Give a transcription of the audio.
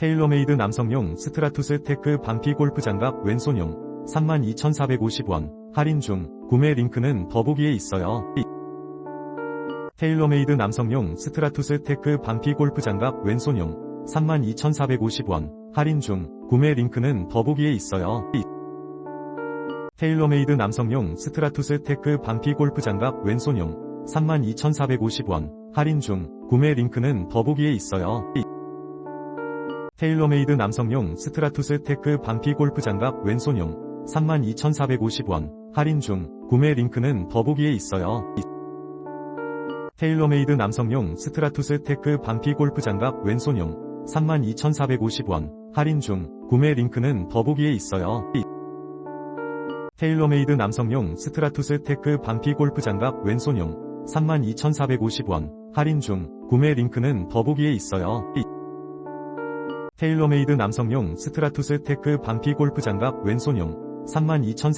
테일러메이드 남성용 스트라투스 테크 반피 골프 장갑 왼손용 32,450원 할인 중 구매 링크는 더보기에 있어요. 테일러메이드 남성용 스트라투스 테크 반피 골프 장갑 왼손용 32,450원 할인 중 구매 링크는 더보기에 있어요. 테일러메이드 남성용 스트라투스 테크 반피 골프 장갑 왼손용 32,450원 할인 중 구매 링크는 더보기에 있어요. 테일러메이드 남성용 스트라투스 테크 반피 골프 장갑 왼손용 32,450원 할인 중 구매 링크는 더보기에 있어요. 테일러메이드 남성용 스트라투스 테크 반피 골프 장갑 왼손용 32,450원 할인 중 구매 링크는 더보기에 있어요. 테일러메이드 남성용 스트라투스 테크 반피 골프 장갑 왼손용 32,450원 할인 중 구매 링크는 더보기에 있어요. 테일러메이드 남성용 스트라투스 테크 반피 골프 장갑 왼손용 32,400